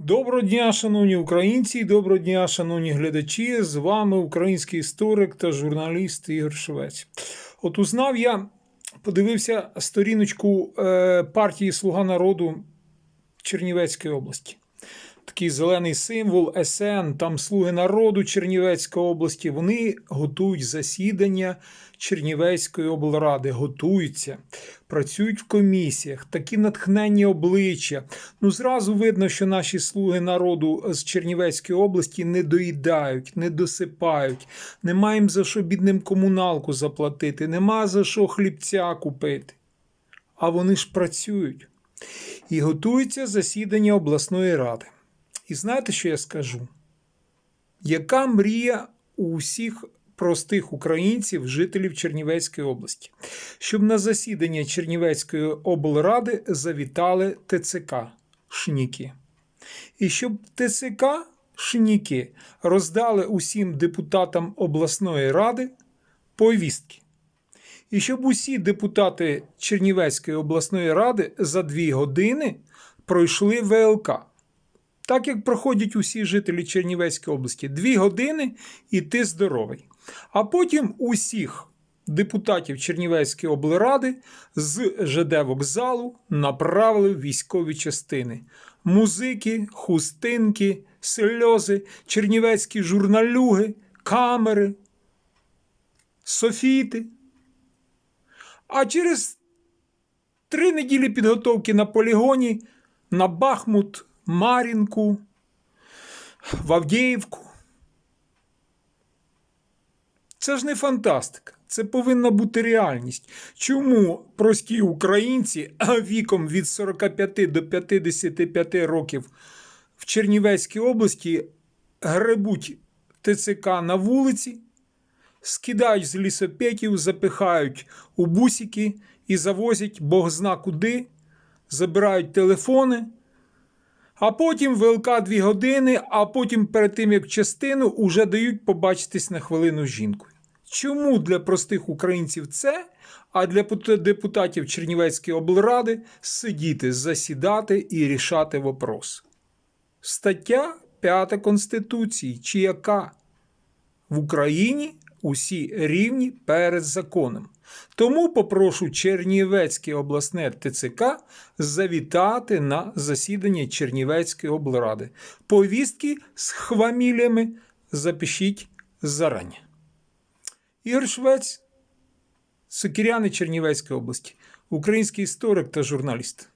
Доброго дня, шановні українці, доброго дня, шановні глядачі. З вами український історик та журналіст Ігор Швець. От узнав я, подивився сторіночку е, партії Слуга народу Чернівецької області. Такий зелений символ СН, там Слуги народу Чернівецької області. Вони готують засідання Чернівецької облради, готуються, працюють в комісіях, такі натхненні обличчя. Ну, зразу видно, що наші слуги народу з Чернівецької області не доїдають, не досипають, нема їм за що бідним комуналку заплатити, нема за що хлібця купити. А вони ж працюють і готується засідання обласної ради. І знаєте, що я скажу? Яка мрія у усіх простих українців, жителів Чернівецької області? Щоб на засідання Чернівецької облради завітали ТЦК Шніки. І щоб ТЦК Шніки роздали усім депутатам обласної ради повістки. І щоб усі депутати Чернівецької обласної ради за дві години пройшли ВЛК. Так як проходять усі жителі Чернівецької області, дві години і ти здоровий. А потім усіх депутатів Чернівецької облради з ЖД вокзалу направили в військові частини. Музики, хустинки, сльози, чернівецькі журналюги, камери, софіти. А через три неділі підготовки на полігоні на Бахмут, Марінку, в Авдіївку. Це ж не фантастика. Це повинна бути реальність. Чому прості українці віком від 45 до 55 років в Чернівецькій області гребуть ТЦК на вулиці, скидають з лісопетів, запихають у бусики і завозять Бог зна куди, забирають телефони. А потім ВЛК дві години, а потім перед тим як частину уже дають побачитись на хвилину жінкою. Чому для простих українців це, а для депутатів Чернівецької облради сидіти, засідати і рішати вопрос? Стаття 5 Конституції, чи яка в Україні усі рівні перед законом. Тому попрошу Чернівецьке обласне ТЦК завітати на засідання Чернівецької облради. Повістки з хвамілями запишіть зарані. Ігор Швець, Сокіряни Чернівецької області, український історик та журналіст.